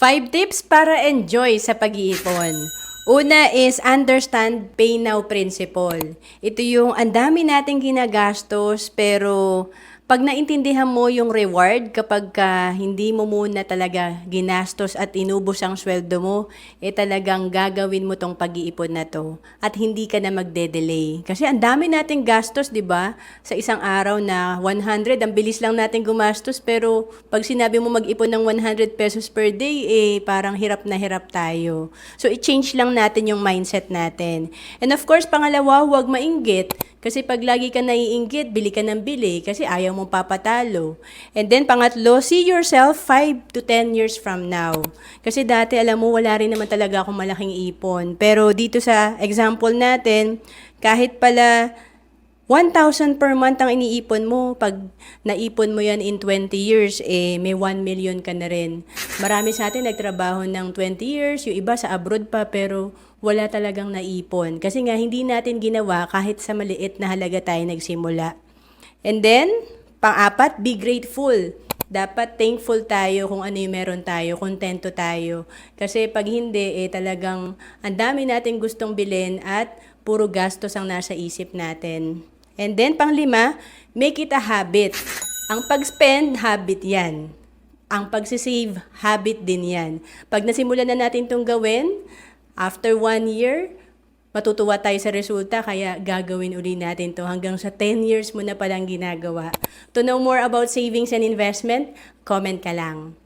Five tips para enjoy sa pag-iipon. Una is understand pay now principle. Ito yung ang dami nating ginagastos pero pag naintindihan mo yung reward kapag ka hindi mo muna talaga ginastos at inubos ang sweldo mo, eh talagang gagawin mo tong pag-iipon na to at hindi ka na magde-delay. Kasi ang dami nating gastos, 'di ba? Sa isang araw na 100, ang bilis lang natin gumastos pero pag sinabi mo mag-ipon ng 100 pesos per day, eh parang hirap na hirap tayo. So i-change lang natin yung mindset natin. And of course, pangalawa, huwag mainggit. Kasi pag lagi ka naiinggit, bili ka ng bili kasi ayaw mong papatalo. And then pangatlo, see yourself 5 to 10 years from now. Kasi dati alam mo wala rin naman talaga akong malaking ipon. Pero dito sa example natin, kahit pala 1,000 per month ang iniipon mo. Pag naipon mo yan in 20 years, eh, may 1 million ka na rin. Marami sa atin nagtrabaho ng 20 years, yung iba sa abroad pa, pero wala talagang naipon. Kasi nga, hindi natin ginawa kahit sa maliit na halaga tayo nagsimula. And then, pang-apat, be grateful. Dapat thankful tayo kung ano yung meron tayo, kontento tayo. Kasi pag hindi, eh talagang ang dami natin gustong bilhin at puro gastos ang nasa isip natin. And then, panglima, make it a habit. Ang pag-spend, habit yan. Ang pagsisave, habit din yan. Pag nasimulan na natin itong gawin, after one year, matutuwa tayo sa resulta, kaya gagawin uli natin to hanggang sa 10 years mo na palang ginagawa. To know more about savings and investment, comment ka lang.